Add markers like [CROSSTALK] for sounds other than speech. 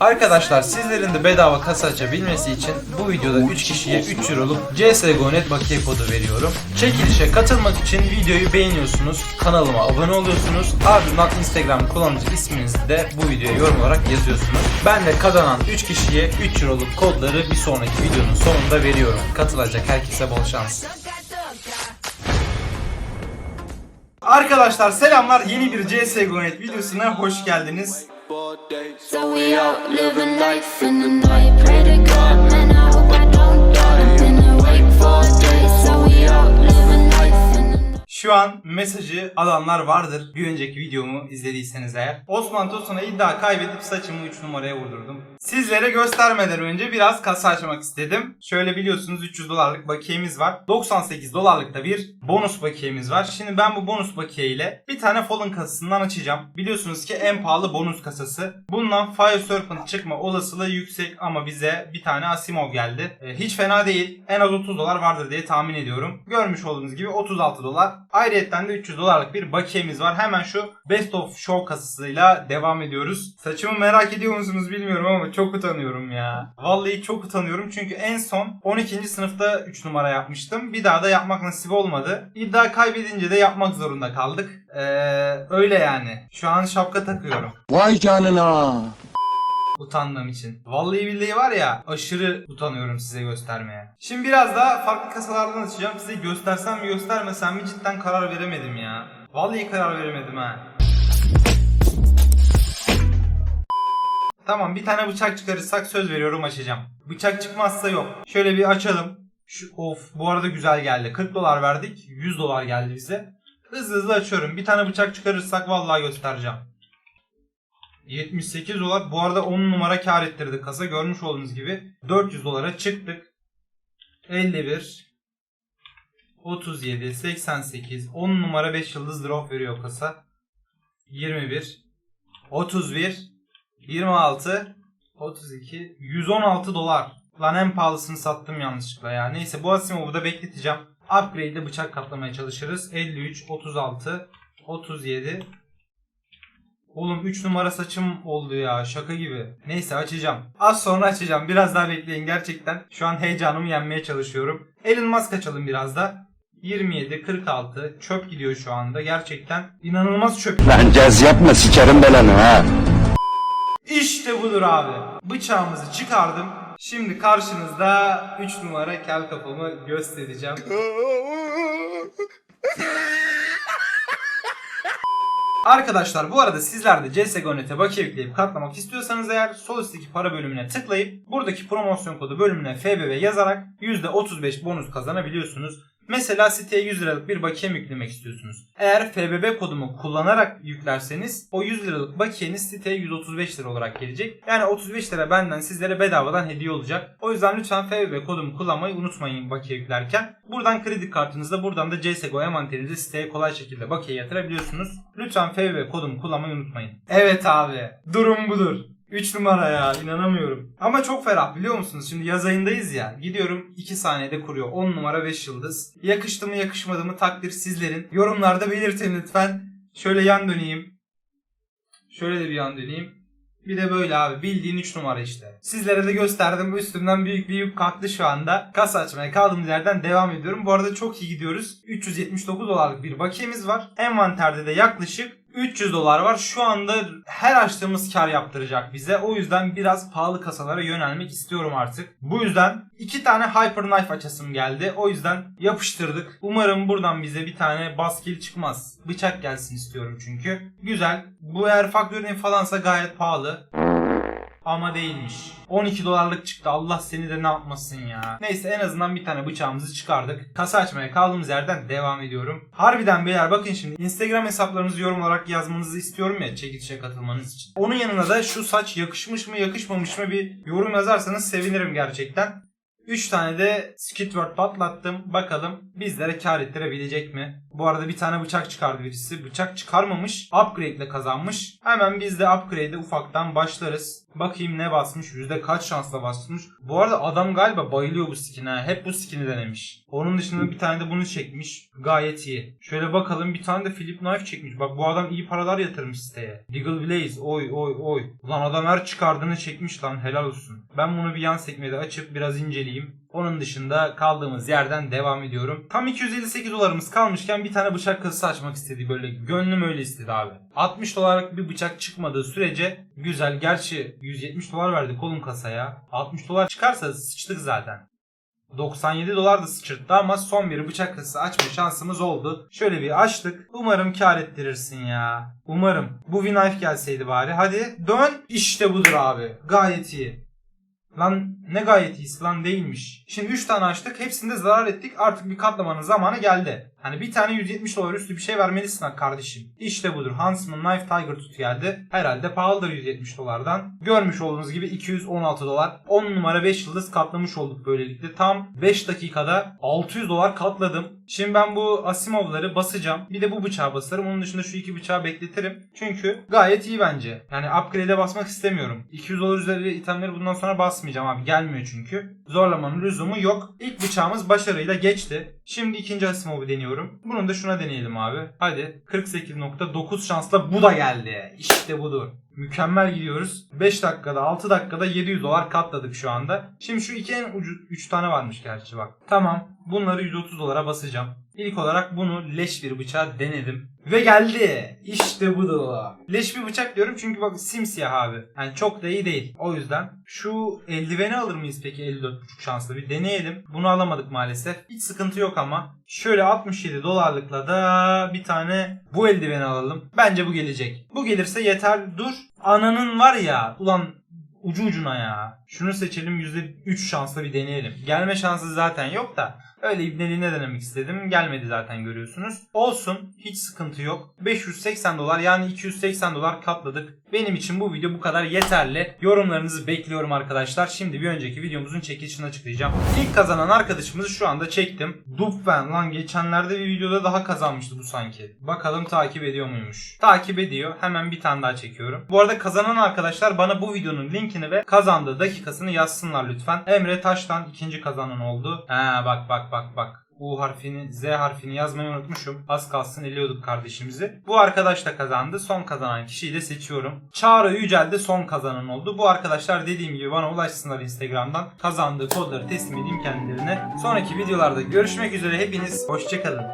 Arkadaşlar sizlerin de bedava kasa açabilmesi için bu videoda 3 kişiye 3 euroluk CSGO.net bakiye kodu veriyorum. Çekilişe katılmak için videoyu beğeniyorsunuz, kanalıma abone oluyorsunuz, ardından Instagram kullanıcı isminizi de bu videoya yorum olarak yazıyorsunuz. Ben de kazanan 3 kişiye 3 euroluk kodları bir sonraki videonun sonunda veriyorum. Katılacak herkese bol şans. Arkadaşlar selamlar yeni bir CSGO.net videosuna hoş geldiniz. So we out living life in the night. Pray to God, man, Şu an mesajı alanlar vardır. Bir önceki videomu izlediyseniz eğer. Osman Tosun'a iddia kaybedip saçımı 3 numaraya vurdurdum. Sizlere göstermeden önce biraz kasa açmak istedim. Şöyle biliyorsunuz 300 dolarlık bakiyemiz var. 98 dolarlık da bir bonus bakiyemiz var. Şimdi ben bu bonus bakiye ile bir tane Fallen kasasından açacağım. Biliyorsunuz ki en pahalı bonus kasası. Bundan Fire Serpent çıkma olasılığı yüksek ama bize bir tane Asimov geldi. Ee, hiç fena değil. En az 30 dolar vardır diye tahmin ediyorum. Görmüş olduğunuz gibi 36 dolar. Ayrıyetten de 300 dolarlık bir bakiyemiz var. Hemen şu Best of Show kasasıyla devam ediyoruz. Saçımı merak ediyor musunuz bilmiyorum ama çok utanıyorum ya. Vallahi çok utanıyorum çünkü en son 12. sınıfta 3 numara yapmıştım. Bir daha da yapmak nasip olmadı. İddia kaybedince de yapmak zorunda kaldık. Ee, öyle yani. Şu an şapka takıyorum. Vay canına. Utandığım için. Vallahi billahi var ya aşırı utanıyorum size göstermeye. Şimdi biraz daha farklı kasalardan açacağım. Size göstersem mi göstermesem mi cidden karar veremedim ya. Vallahi karar veremedim ha. Tamam bir tane bıçak çıkarırsak söz veriyorum açacağım. Bıçak çıkmazsa yok. Şöyle bir açalım. Şu, of bu arada güzel geldi. 40 dolar verdik. 100 dolar geldi bize. Hızlı hızlı açıyorum. Bir tane bıçak çıkarırsak vallahi göstereceğim. 78 dolar. Bu arada 10 numara kar ettirdi kasa. Görmüş olduğunuz gibi 400 dolara çıktık. 51 37 88 10 numara 5 yıldız drop veriyor kasa. 21 31 26 32 116 dolar. Lan en pahalısını sattım yanlışlıkla ya. Neyse bu Asimov'u da bekleteceğim. Upgrade'de bıçak katlamaya çalışırız. 53 36 37 Oğlum 3 numara saçım oldu ya şaka gibi. Neyse açacağım. Az sonra açacağım. Biraz daha bekleyin gerçekten. Şu an heyecanımı yenmeye çalışıyorum. Elon Musk açalım biraz da. 27, 46 çöp gidiyor şu anda. Gerçekten inanılmaz çöp. Lan caz yapma sikerim belanı ha. İşte budur abi. Bıçağımızı çıkardım. Şimdi karşınızda 3 numara kel kafamı göstereceğim. [LAUGHS] Arkadaşlar bu arada sizler de CSGO.net'e bakiye yükleyip katlamak istiyorsanız eğer sol üstteki para bölümüne tıklayıp buradaki promosyon kodu bölümüne FBB yazarak %35 bonus kazanabiliyorsunuz. Mesela siteye 100 liralık bir bakiye mi yüklemek istiyorsunuz? Eğer FBB kodumu kullanarak yüklerseniz o 100 liralık bakiyeniz siteye 135 lira olarak gelecek. Yani 35 lira benden sizlere bedavadan hediye olacak. O yüzden lütfen FBB kodumu kullanmayı unutmayın bakiye yüklerken. Buradan kredi kartınızda buradan da CSGO envanterinizi siteye kolay şekilde bakiye yatırabiliyorsunuz. Lütfen FBB kodumu kullanmayı unutmayın. Evet abi durum budur. 3 numara ya inanamıyorum. Ama çok ferah biliyor musunuz? Şimdi yaz ayındayız ya. Gidiyorum 2 saniyede kuruyor. 10 numara 5 yıldız. Yakıştı mı yakışmadı mı takdir sizlerin. Yorumlarda belirtin lütfen. Şöyle yan döneyim. Şöyle de bir yan döneyim. Bir de böyle abi bildiğin 3 numara işte. Sizlere de gösterdim üstümden büyük bir yük kalktı şu anda. Kasa açmaya kaldığımız yerden devam ediyorum. Bu arada çok iyi gidiyoruz. 379 dolarlık bir bakiyemiz var. Envanterde de yaklaşık 300 dolar var. Şu anda her açtığımız kar yaptıracak bize. O yüzden biraz pahalı kasalara yönelmek istiyorum artık. Bu yüzden iki tane Hyper Knife açasım geldi. O yüzden yapıştırdık. Umarım buradan bize bir tane baskil çıkmaz. Bıçak gelsin istiyorum çünkü. Güzel. Bu eğer faktörün falansa gayet pahalı. Ama değilmiş. 12 dolarlık çıktı. Allah seni de ne yapmasın ya. Neyse en azından bir tane bıçağımızı çıkardık. Kasa açmaya kaldığımız yerden devam ediyorum. Harbiden beyler bakın şimdi Instagram hesaplarınızı yorum olarak yazmanızı istiyorum ya çekilişe katılmanız için. Onun yanına da şu saç yakışmış mı yakışmamış mı bir yorum yazarsanız sevinirim gerçekten. 3 tane de Skidward patlattım. Bakalım bizlere kar ettirebilecek mi? Bu arada bir tane bıçak çıkardı birisi. Bıçak çıkarmamış. Upgrade ile kazanmış. Hemen biz de upgrade'e ufaktan başlarız. Bakayım ne basmış. Yüzde kaç şansla basmış. Bu arada adam galiba bayılıyor bu skin'e. Hep bu skin'i denemiş. Onun dışında bir tane de bunu çekmiş. Gayet iyi. Şöyle bakalım bir tane de Philip Knife çekmiş. Bak bu adam iyi paralar yatırmış siteye. Deagle Blaze. Oy oy oy. Ulan adam her çıkardığını çekmiş lan. Helal olsun. Ben bunu bir yan sekmede açıp biraz inceleyeyim. Onun dışında kaldığımız yerden devam ediyorum. Tam 258 dolarımız kalmışken bir tane bıçak kasası açmak istedi böyle. Gönlüm öyle istedi abi. 60 dolarlık bir bıçak çıkmadığı sürece güzel. Gerçi 170 dolar verdik oğlum kasaya. 60 dolar çıkarsa sıçtık zaten. 97 dolar da sıçırttı ama son bir bıçak kasası açma şansımız oldu. Şöyle bir açtık. Umarım kar ettirirsin ya. Umarım. Bu V-Knife gelseydi bari. Hadi dön. İşte budur abi. Gayet iyi. Lan ne gayet iyisi lan değilmiş. Şimdi 3 tane açtık. Hepsinde zarar ettik. Artık bir katlamanın zamanı geldi. Hani bir tane 170 dolar üstü bir şey vermelisin kardeşim. İşte budur. Huntsman Knife Tiger Tooth geldi. Herhalde pahalıdır 170 dolardan. Görmüş olduğunuz gibi 216 dolar. 10 numara 5 yıldız katlamış olduk böylelikle. Tam 5 dakikada 600 dolar katladım. Şimdi ben bu Asimov'ları basacağım. Bir de bu bıçağı basarım. Onun dışında şu iki bıçağı bekletirim. Çünkü gayet iyi bence. Yani upgrade'e basmak istemiyorum. 200 dolar üzeri itemleri bundan sonra basmayacağım abi. Gelmiyor çünkü. Zorlamanın lüzumu yok. İlk bıçağımız başarıyla geçti. Şimdi ikinci Asimov'u deniyorum. Bunu da şuna deneyelim abi. Hadi. 48.9 şansla bu da geldi. İşte budur. Mükemmel gidiyoruz. 5 dakikada 6 dakikada 700 dolar katladık şu anda. Şimdi şu iki en ucu 3 tane varmış gerçi bak. Tamam. Bunları 130 dolara basacağım. İlk olarak bunu leş bir bıçağı denedim. Ve geldi. İşte bu da. Leş bir bıçak diyorum çünkü bak simsiyah abi. Yani çok da iyi değil. O yüzden şu eldiveni alır mıyız peki 54.5 şanslı bir deneyelim. Bunu alamadık maalesef. Hiç sıkıntı yok ama. Şöyle 67 dolarlıkla da bir tane bu eldiveni alalım. Bence bu gelecek. Bu gelirse yeter. Dur. Ananın var ya. Ulan ucu ucuna ya. Şunu seçelim %3 şansla bir deneyelim. Gelme şansı zaten yok da. Öyle ibneliğine denemek istedim. Gelmedi zaten görüyorsunuz. Olsun. Hiç sıkıntı yok. 580 dolar yani 280 dolar katladık. Benim için bu video bu kadar yeterli. Yorumlarınızı bekliyorum arkadaşlar. Şimdi bir önceki videomuzun çekilişini açıklayacağım. İlk kazanan arkadaşımızı şu anda çektim. Dupfen lan geçenlerde bir videoda daha kazanmıştı bu sanki. Bakalım takip ediyor muymuş. Takip ediyor. Hemen bir tane daha çekiyorum. Bu arada kazanan arkadaşlar bana bu videonun linkini ve kazandığı dakikasını yazsınlar lütfen. Emre Taş'tan ikinci kazanan oldu. Ha bak bak bak bak. U harfini, Z harfini yazmayı unutmuşum. Az kalsın eliyorduk kardeşimizi. Bu arkadaş da kazandı. Son kazanan kişiyi de seçiyorum. Çağrı Yücel de son kazanan oldu. Bu arkadaşlar dediğim gibi bana ulaşsınlar Instagram'dan. Kazandığı kodları teslim edeyim kendilerine. Sonraki videolarda görüşmek üzere. Hepiniz hoşçakalın.